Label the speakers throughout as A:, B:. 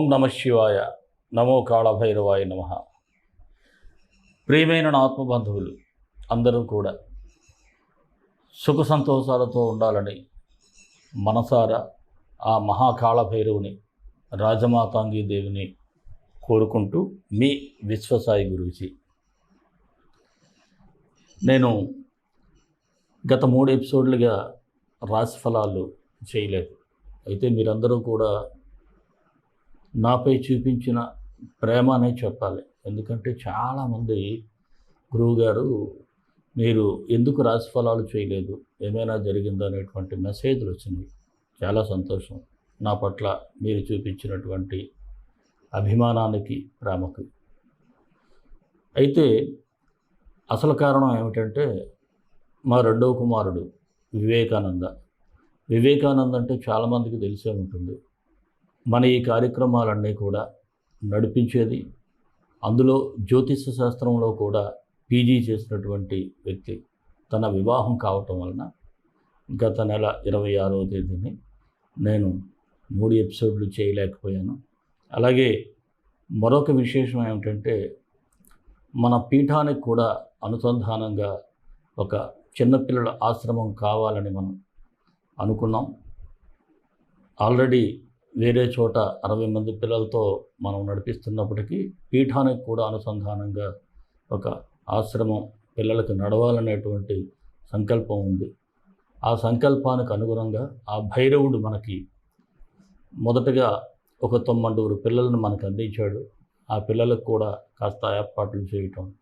A: ఓం నమ శివాయ. నమో కాళభైరవాయ నమ. ప్రియమైన నా ఆత్మబంధువులు అందరూ కూడా సుఖ సంతోషాలతో ఉండాలని మనసారా ఆ మహాకాళభైరవుని రాజమాతాంగి దేవిని కోరుకుంటూ మీ విశ్వసాయి గురించి నేను గత మూడు ఎపిసోడ్లుగా రాశి ఫలాలు చేయలేదు. అయితే మీరందరూ కూడా నాపై చూపించిన ప్రేమ అనే చెప్పాలి. ఎందుకంటే చాలామంది గురువుగారు మీరు ఎందుకు రాశి ఫలాలు చేయలేదు? ఏమైనా జరిగిందో? అనేటువంటి మెసేజ్లు వచ్చినాయి. చాలా సంతోషం. నా పట్ల మీరు చూపించినటువంటి అభిమానానికి ప్రేమకు. అయితే అసలు కారణం ఏమిటంటే మా రెండవ కుమారుడు వివేకానంద. వివేకానంద అంటే చాలామందికి తెలిసే ఉంటుంది. మన ఈ కార్యక్రమాలన్నీ కూడా నడిపించేది. అందులో జ్యోతిష శాస్త్రంలో కూడా పీజీ చేసినటువంటి వ్యక్తి తన వివాహం కావటం వలన గత నెల ఇరవై ఆరవ తేదీని నేను మూడు ఎపిసోడ్లు చేయలేకపోయాను. అలాగే మరొక విశేషం ఏమిటంటే మన పీఠానికి కూడా అనుసంధానంగా ఒక చిన్నపిల్లల ఆశ్రమం కావాలని మనం అనుకున్నాం. ఆల్రెడీ వేరే చోట అరవై మంది పిల్లలతో మనం నడిపిస్తున్నప్పటికీ పీఠానికి కూడా అనుసంధానంగా ఒక ఆశ్రమం పిల్లలకు నడవాలనేటువంటి సంకల్పం ఉంది. ఆ సంకల్పానికి అనుగుణంగా ఆ భైరవుడు మనకి మొదటగా ఒక తొమ్మండుగురు పిల్లలను మనకు అందించాడు. ఆ పిల్లలకు కూడా కాస్త ఏర్పాట్లు చేయటం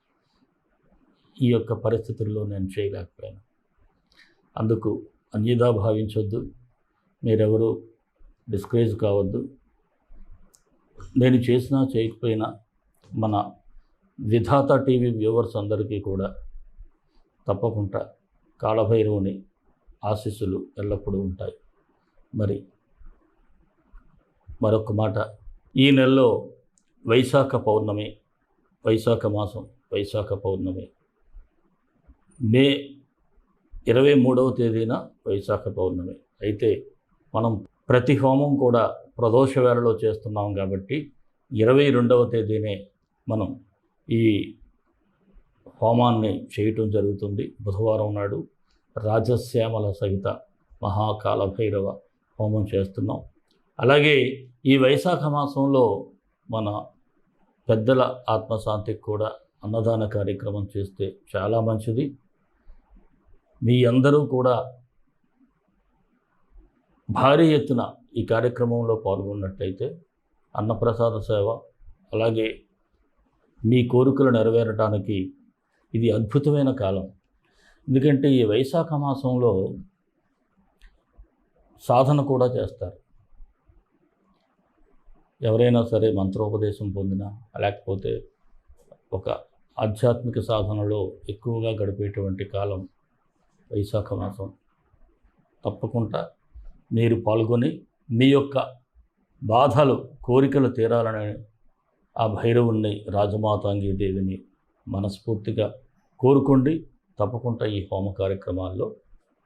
A: ఈ యొక్క పరిస్థితుల్లో నేను చేయలేకపోయాను. అందుకు అన్యదా భావించొద్దు. మీరెవరు డిస్కరేజ్ కావద్దు. నేను చేసినా చేయకపోయినా మన విధాత టీవీ వ్యూవర్స్ అందరికీ కూడా తప్పకుండా కాళభైరవుని ఆశీస్సులు ఎల్లప్పుడూ ఉంటాయి. మరి మరొక మాట. ఈ నెలలో వైశాఖ పౌర్ణమి వైశాఖ మాసం వైశాఖ పౌర్ణమి. మే ఇరవై మూడవ తేదీన వైశాఖ పౌర్ణమి. అయితే మనం ప్రతి హోమం కూడా ప్రదోష వేళలో చేస్తున్నాం కాబట్టి ఇరవై రెండవ తేదీనే మనం ఈ హోమాన్ని చేయటం జరుగుతుంది. బుధవారం నాడు రాజశ్యామల సహిత మహాకాల భైరవ హోమం చేస్తున్నాం. అలాగే ఈ వైశాఖ మాసంలో మన పెద్దల ఆత్మశాంతికి కూడా అన్నదాన కార్యక్రమం చేస్తే చాలా మంచిది. మీ అందరూ కూడా భారీ ఎత్తున ఈ కార్యక్రమంలో పాల్గొన్నట్లయితే అన్నప్రసాద సేవ అలాగే మీ కోరికలు నెరవేరటానికి ఇది అద్భుతమైన కాలం. ఎందుకంటే ఈ వైశాఖ మాసంలో సాధన కూడా చేస్తారు. ఎవరైనా సరే మంత్రోపదేశం పొందినా లేకపోతే ఒక ఆధ్యాత్మిక సాధనలో ఎక్కువగా గడిపేటువంటి కాలం వైశాఖ మాసం. తప్పకుండా మీరు పాల్గొని మీ యొక్క బాధలు కోరికలు తీరాలని ఆ భైరవుణ్ణి రాజమాతాంగి దేవిని మనస్ఫూర్తిగా కోరుకోండి. తప్పకుండా ఈ హోమ కార్యక్రమాల్లో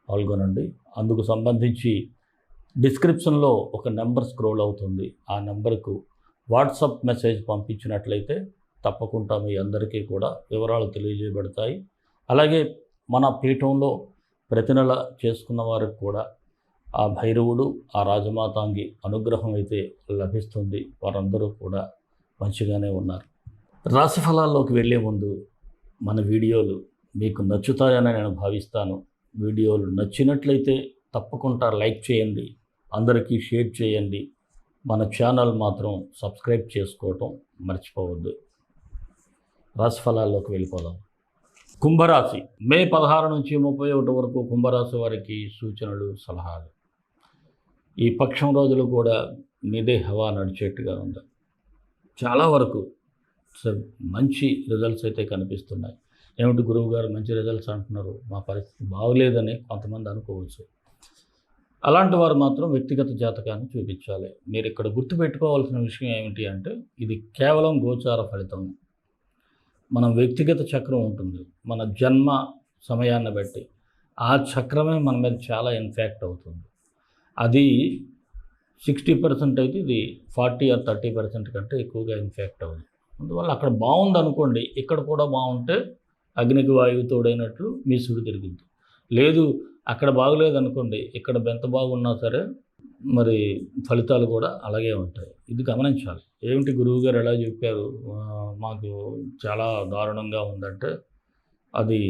A: పాల్గొనండి. అందుకు సంబంధించి డిస్క్రిప్షన్లో ఒక నెంబర్ స్క్రోల్ అవుతుంది. ఆ నెంబర్కు వాట్సాప్ మెసేజ్ పంపించినట్లయితే తప్పకుండా మీ అందరికీ కూడా వివరాలు తెలియజేయబడతాయి. అలాగే మన పీఠంలో ప్రతి నెల చేసుకున్న వారికి కూడా ఆ భైరవుడు ఆ రాజమాతాంగి అనుగ్రహం అయితే లభిస్తుంది. వారందరూ కూడా మంచిగానే ఉన్నారు. రాశిఫలాల్లోకి వెళ్ళే ముందు మన వీడియోలు మీకు నచ్చుతాయని నేను భావిస్తాను. వీడియోలు నచ్చినట్లయితే తప్పకుండా లైక్ చేయండి. అందరికీ షేర్ చేయండి. మన ఛానల్ మాత్రం సబ్స్క్రైబ్ చేసుకోవటం మర్చిపోవద్దు. రాశిఫలాల్లోకి వెళ్ళిపోదాం. కుంభరాశి. మే పదహారు నుంచి ముప్పై ఒకటి వరకు కుంభరాశి వారికి సూచనలు సలహాలు. ఈ పక్షం రోజులు కూడా మీదే హవా నడిచేట్టుగా ఉంది. చాలా వరకు మంచి రిజల్ట్స్ అయితే కనిపిస్తున్నాయి. ఏమిటి గురువు గారు మంచి రిజల్ట్స్ అంటున్నారు? మా పరిస్థితి బాగలేదని కొంతమంది అనుకోవచ్చు. అలాంటి వారు మాత్రం వ్యక్తిగత జాతకాన్ని చూపించాలి. మీరు ఇక్కడ గుర్తుపెట్టుకోవాల్సిన విషయం ఏమిటి అంటే ఇది కేవలం గోచార ఫలితం. మన వ్యక్తిగత చక్రం ఉంటుంది. మన జన్మ సమయాన్ని బట్టి ఆ చక్రమే మన మీద చాలా ఇన్ఫాక్ట్ అవుతుంది. అది సిక్స్టీ పర్సెంట్ అయితే ఇది ఫార్టీ ఆర్ థర్టీ పర్సెంట్ కంటే ఎక్కువగా ఇన్ఫెక్ట్ అవుతుంది అందువల్ల అక్కడ బాగుంది అనుకోండి ఇక్కడ కూడా బాగుంటే అగ్నికి వాయువు తోడైనట్లు మీ సుడి తిరుగుద్ది. లేదు అక్కడ బాగలేదు అనుకోండి ఇక్కడ బెంత బాగున్నా సరే మరి ఫలితాలు కూడా అలాగే ఉంటాయి. ఇది గమనించాలి. ఏమిటి గురువు గారు ఎలా చెప్పారు? మాకు చాలా దారుణంగా ఉందంటే అది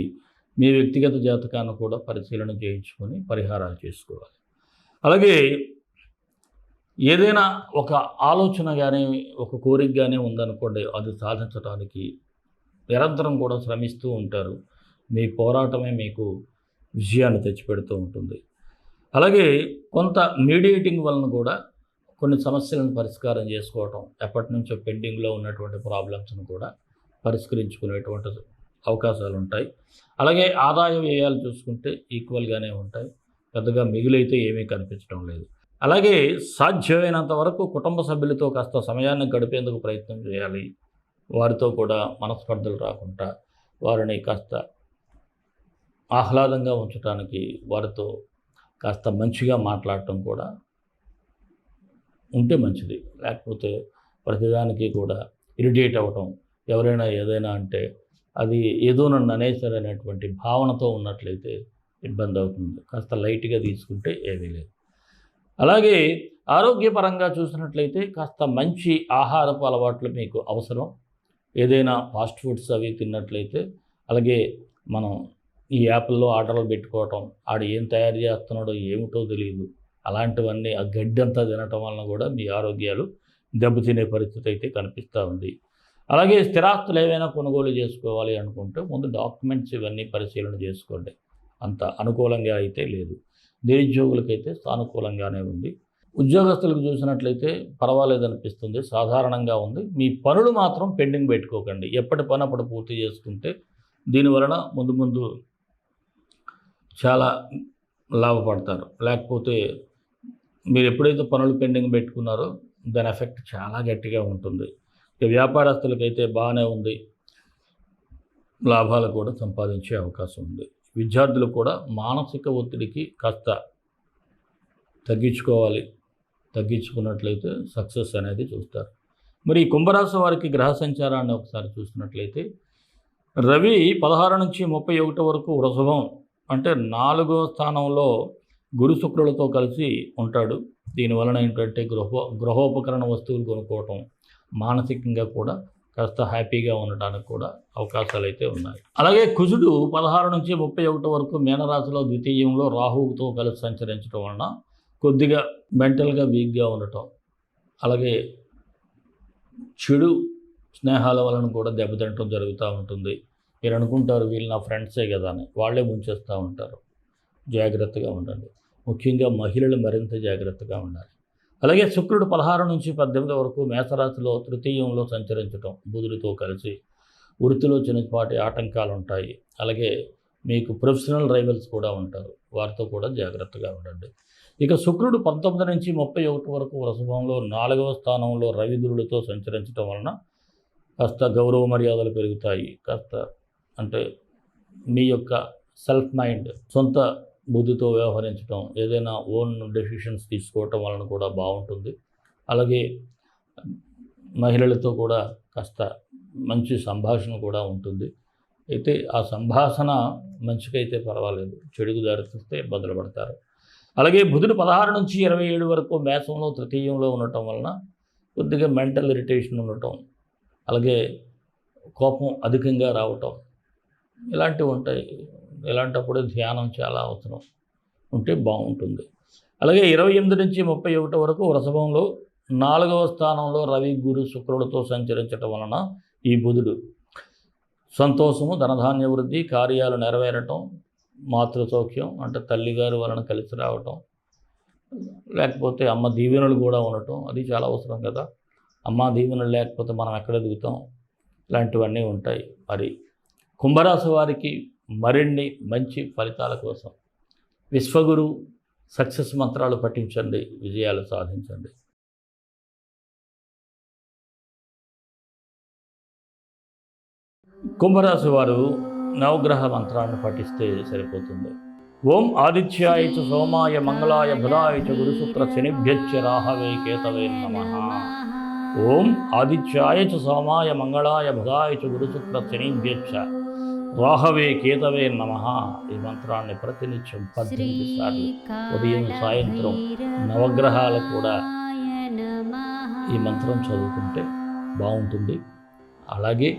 A: మీ వ్యక్తిగత జాతకాన్ని కూడా పరిశీలన చేయించుకొని పరిహారాలు చేసుకోవాలి. అలాగే ఏదైనా ఒక ఆలోచన కానీ ఒక కోరిక కానీ ఉందనుకోండి అది సాధించడానికి నిరంతరం కూడా శ్రమిస్తూ ఉంటారు. మీ పోరాటమే మీకు విజయాన్ని తెచ్చిపెడుతూ ఉంటుంది. అలాగే కొంత మీడియేటింగ్ వలన కూడా కొన్ని సమస్యలను పరిష్కారం చేసుకోవటం ఎప్పటి నుంచో పెండింగ్లో ఉన్నటువంటి ప్రాబ్లమ్స్ను కూడా పరిష్కరించుకునేటువంటి అవకాశాలు ఉంటాయి అలాగే ఆదాయ వ్యయాలు చూసుకుంటే ఈక్వల్గానే ఉంటాయి. పెద్దగా మిగులైతే ఏమీ కనిపించడం లేదు. అలాగే సాధ్యమైనంత వరకు కుటుంబ సభ్యులతో కాస్త సమయాన్ని గడిపేందుకు ప్రయత్నం చేయాలి. వారితో కూడా మనస్పర్ధలు రాకుండా వారిని కాస్త ఆహ్లాదంగా ఉంచడానికి వారితో కాస్త మంచిగా మాట్లాడటం కూడా ఉంటే మంచిది. లేకపోతే ప్రతిదానికి కూడా ఇరిటేట్ అవ్వటం ఎవరైనా ఏదైనా అంటే అది ఏదో నన్ను అనేసరనేటువంటి భావనతో ఉన్నట్లయితే ఇబ్బంది అవుతుంది కాస్త లైట్గా తీసుకుంటే ఏమీ లేదు. అలాగే ఆరోగ్యపరంగా చూసినట్లయితే కాస్త మంచి ఆహారపు అలవాట్లు మీకు అవసరం. ఏదైనా ఫాస్ట్ ఫుడ్స్ అవి తిన్నట్లయితే అలాగే మనం ఈ యాప్ల్లో ఆర్డర్లు పెట్టుకోవటం ఆడు ఏం తయారు చేస్తున్నాడో ఏమిటో తెలియదు అలాంటివన్నీ ఆ గడ్డి అంతా తినటం వలన కూడా మీ ఆరోగ్యాలు దెబ్బతినే పరిస్థితి అయితే కనిపిస్తూ ఉంది. అలాగే స్థిరాస్తులు ఏవైనా కొనుగోలు చేసుకోవాలి అనుకుంటే ముందు డాక్యుమెంట్స్ ఇవన్నీ పరిశీలన చేసుకోండి. అంత అనుకూలంగా అయితే లేదు. నిరుద్యోగులకైతే సానుకూలంగానే ఉంది. ఉద్యోగస్తులకు చూసినట్లయితే పర్వాలేదు అనిపిస్తుంది సాధారణంగా ఉంది. మీ పనులు మాత్రం పెండింగ్ పెట్టుకోకండి. ఎప్పటి పని అప్పుడు పూర్తి చేసుకుంటే దీనివలన ముందు ముందు చాలా లాభపడతారు. లేకపోతే మీరు ఎప్పుడైతే పనులు పెండింగ్ పెట్టుకున్నారో దాని ఎఫెక్ట్ చాలా గట్టిగా ఉంటుంది. ఇక వ్యాపారస్తులకైతే బాగానే ఉంది. లాభాలు కూడా సంపాదించే అవకాశం ఉంది. విద్యార్థులు కూడా మానసిక ఒత్తిడికి కాస్త తగ్గించుకోవాలి. తగ్గించుకున్నట్లయితే సక్సెస్ అనేది చూస్తారు. మరి ఈ కుంభరాశి వారికి గ్రహ సంచారాన్ని ఒకసారి చూసినట్లయితే రవి పదహారు నుంచి ముప్పై ఒకటి వరకు వృషభం అంటే నాలుగో స్థానంలో గురు శుక్రులతో కలిసి ఉంటాడు. దీనివలన ఏంటంటే గృహ గృహోపకరణ వస్తువులు కొనుక్కోవటం మానసికంగా కూడా కాస్త హ్యాపీగా ఉండటానికి కూడా అవకాశాలు అయితే ఉన్నాయి. అలాగే కుజుడు పదహారు నుంచి ముప్పై ఒకటి వరకు మీనరాశిలో ద్వితీయంలో రాహువుతో కలిసి సంచరించడం వలన కొద్దిగా మెంటల్గా వీక్గా ఉండటం అలాగే చెడు స్నేహాల వలన కూడా దెబ్బతినటం జరుగుతూ ఉంటుంది. మీరు అనుకుంటారు వీళ్ళు నా ఫ్రెండ్సే కదా అని వాళ్ళే ముంచేస్తూ ఉంటారు. జాగ్రత్తగా ఉండండి. ముఖ్యంగా మహిళలు మరింత జాగ్రత్తగా ఉండాలి. అలాగే శుక్రుడు పదహారు నుంచి పద్దెనిమిది వరకు మేషరాశిలో తృతీయంలో సంచరించటం బుధుడితో కలిసి వృత్తిలో చిన్నపాటి ఆటంకాలు ఉంటాయి అలాగే మీకు ప్రొఫెషనల్ రైవల్స్ కూడా ఉంటారు. వారితో కూడా జాగ్రత్తగా ఉండండి. ఇక శుక్రుడు పంతొమ్మిది నుంచి ముప్పై ఒకటి వరకు వృషభంలో నాలుగవ స్థానంలో రవి సంచరించడం వలన కాస్త గౌరవ మర్యాదలు పెరుగుతాయి. కాస్త అంటే మీ యొక్క సెల్ఫ్ మైండ్ సొంత బుద్ధితో వ్యవహరించడం ఏదైనా ఓన్ డెసిషన్స్ తీసుకోవటం వలన కూడా బాగుంటుంది. అలాగే మహిళలతో కూడా కాస్త మంచి సంభాషణ కూడా ఉంటుంది. అయితే ఆ సంభాషణ మంచికైతే పర్వాలేదు. చెడుకు దారితీస్తే ఇబ్బందులు పడతారు. అలాగే బుధుడు పదహారు నుంచి ఇరవై ఏడు వరకు మేషంలో తృతీయంలో ఉండటం వలన కొద్దిగా మెంటల్ ఇరిటేషన్ ఉండటం అలాగే కోపం అధికంగా రావటం ఇలాంటివి ఉంటాయి. ఇలాంటప్పుడు ధ్యానం చాలా అవసరం. ఉంటే బాగుంటుంది. అలాగే ఇరవై ఎనిమిది నుంచి ముప్పై ఒకటి వరకు వృషభంలో నాలుగవ స్థానంలో రవి గురు శుక్రులతో సంచరించటం వలన ఈ బుధుడు సంతోషము ధనధాన్య వృద్ధి కార్యాలు నెరవేరటం మాతృ సౌఖ్యం అంటే తల్లిగారు వలన కలిసి రావటం లేకపోతే అమ్మ దీవెనలు కూడా ఉండటం అది చాలా అవసరం కదా. అమ్మ దీవెనలు లేకపోతే మనం ఎక్కడ ఎదుగుతాం? ఇలాంటివన్నీ ఉంటాయి. మరి కుంభరాశి వారికి మరిన్ని మంచి ఫలితాల కోసం విశ్వగురు సక్సెస్ మంత్రాలు పఠించండి విజయాలు సాధించండి. కుంభరాశి వారు నవగ్రహ మంత్రాన్ని పఠిస్తే సరిపోతుంది. ఓం ఆదిత్యాయ చ సోమాయ మంగళాయ బుధాయ చ గురుశుక్ర శనిభ్యచ్చ రాహవే కేతవే నమ. ఓం ఆదిత్యాయ చ సోమాయ మంగళాయ బుధాయ చ గురుశుక్ర శనిభ్యచ్చ రాహవే కేతవే నమ ఈ మంత్రాన్ని ప్రతినిత్యం పద్దెనిమిది సార్లు. ఉదయం సాయంత్రం నవగ్రహాలు కూడా ఈ మంత్రం చదువుకుంటే బాగుంటుంది. అలాగే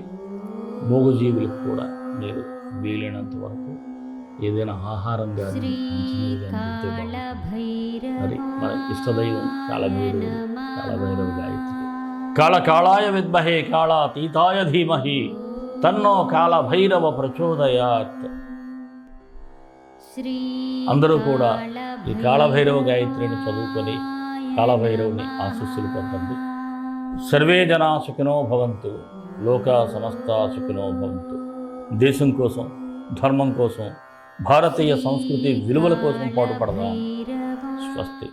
A: మూగజీవులకు కూడా మీరు వీలైనంత వరకు ఏదైనా ఆహారం కానీ మరి మన ఇష్టదైవం కాలభైరవుడు కాలభైరవ గాయత్రి. కాళ కాళాయ విద్మహే కాళాతీతాయ ధీమహి. తన్నో కాలభైరవ ప్రచోదయాత్.
B: అందరూ కూడా ఈ కాళభైరవ గాయత్రిని చదువుకొని
A: కాలభైరవుని ఆశీస్సులు పొందండి. సర్వే జనా సుఖినో భవంతు లోక సమస్త సుఖినో భవంతు. దేశం కోసం ధర్మం కోసం భారతీయ సంస్కృతి విలువల కోసం పాటుపడదాం. స్వస్తి.